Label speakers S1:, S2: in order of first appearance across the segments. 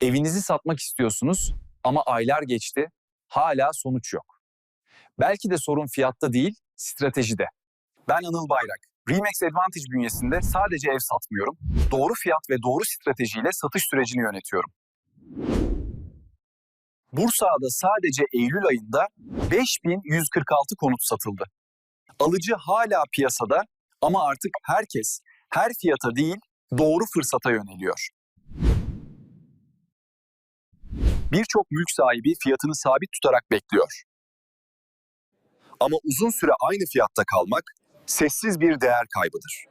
S1: Evinizi satmak istiyorsunuz ama aylar geçti, hala sonuç yok. Belki de sorun fiyatta değil, stratejide. Ben Anıl Bayrak. Remax Advantage bünyesinde sadece ev satmıyorum, doğru fiyat ve doğru stratejiyle satış sürecini yönetiyorum. Bursa'da sadece Eylül ayında 5146 konut satıldı. Alıcı hala piyasada ama artık herkes her fiyata değil doğru fırsata yöneliyor. Birçok mülk sahibi fiyatını sabit tutarak bekliyor. Ama uzun süre aynı fiyatta kalmak sessiz bir değer kaybıdır.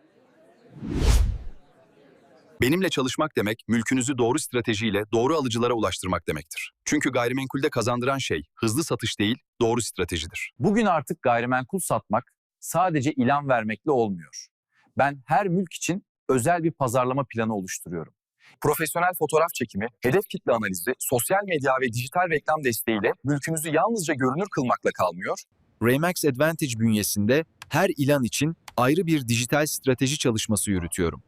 S1: Benimle çalışmak demek, mülkünüzü doğru stratejiyle doğru alıcılara ulaştırmak demektir. Çünkü gayrimenkulde kazandıran şey hızlı satış değil, doğru stratejidir. Bugün artık gayrimenkul satmak sadece ilan vermekle olmuyor. Ben her mülk için özel bir pazarlama planı oluşturuyorum. Profesyonel fotoğraf çekimi, hedef kitle analizi, sosyal medya ve dijital reklam desteğiyle mülkünüzü yalnızca görünür kılmakla kalmıyor,
S2: Remax Advantage bünyesinde her ilan için ayrı bir dijital strateji çalışması yürütüyorum.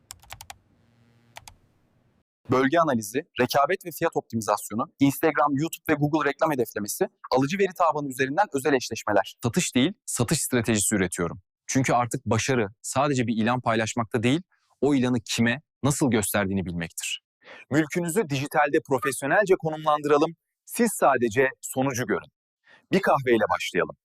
S1: bölge analizi, rekabet ve fiyat optimizasyonu, Instagram, YouTube ve Google reklam hedeflemesi, alıcı veri tabanı üzerinden özel eşleşmeler. Satış değil, satış stratejisi üretiyorum. Çünkü artık başarı sadece bir ilan paylaşmakta değil, o ilanı kime, nasıl gösterdiğini bilmektir. Mülkünüzü dijitalde profesyonelce konumlandıralım, siz sadece sonucu görün. Bir kahveyle başlayalım.